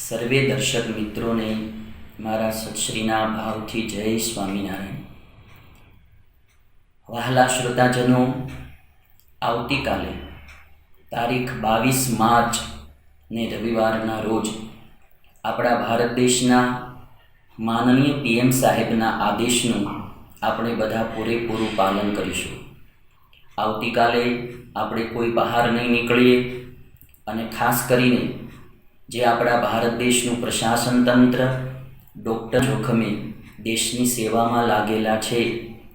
સર્વે દર્શક મિત્રોને મારા સત્શ્રીના ભાવથી જય સ્વામિનારાયણ. વહાલા શ્રોતાજનો, આવતીકાલે તારીખ બાવીસ માર્ચ ને રવિવારના રોજ આપણા ભારત દેશના માનનીય પીએમ સાહેબના આદેશનું આપણે બધા પૂરેપૂરું પાલન કરીશું. આવતીકાલે આપણે કોઈ બહાર નહીં નીકળીએ અને ખાસ કરીને જે આપણા ભારત દેશનું પ્રશાસન તંત્ર, ડૉક્ટર જોખમે દેશની સેવામાં લાગેલા છે,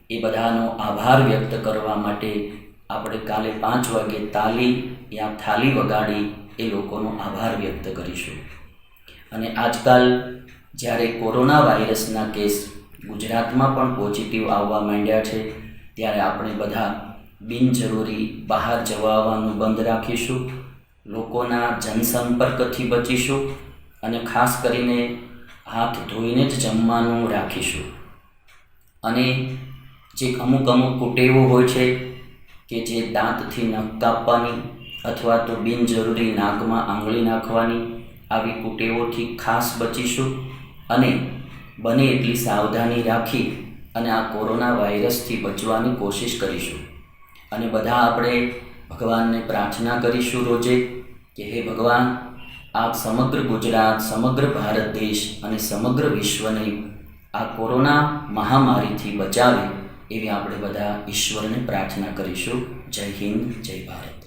એ બધાનો આભાર વ્યક્ત કરવા માટે આપણે કાલે પાંચ વાગે તાલી યા થાલી વગાડી એ લોકોનો આભાર વ્યક્ત કરીશું. અને આજકાલ જ્યારે કોરોના વાયરસના કેસ ગુજરાતમાં પણ પોઝિટિવ આવવા માંડ્યા છે, ત્યારે આપણે બધા બિનજરૂરી બહાર જવાનું બંધ રાખીશું. લોકોના જનસંપર્કથી બચીશું અને ખાસ કરીને હાથ ધોઈને જ જમવાનું રાખીશું. અને જે અમુક અમુક કુટેવો હોય છે કે જે દાંતથી નખ કાપવાની અથવા તો બિનજરૂરી નાકમાં આંગળી નાખવાની, આવી કુટેવોથી ખાસ બચીશું અને બને એટલી સાવધાની રાખી અને આ કોરોના વાયરસથી બચવાની કોશિશ કરીશું. અને બધા આપણે ભગવાનને પ્રાર્થના કરીશું રોજે કે હે ભગવાન, આપ સમગ્ર ગુજરાત, સમગ્ર ભારત દેશ અને સમગ્ર વિશ્વને આ કોરોના મહામારીથી બચાવે એવી આપણે બધા ઈશ્વરને પ્રાર્થના કરીશું. જય હિન્દ, જય ભારત.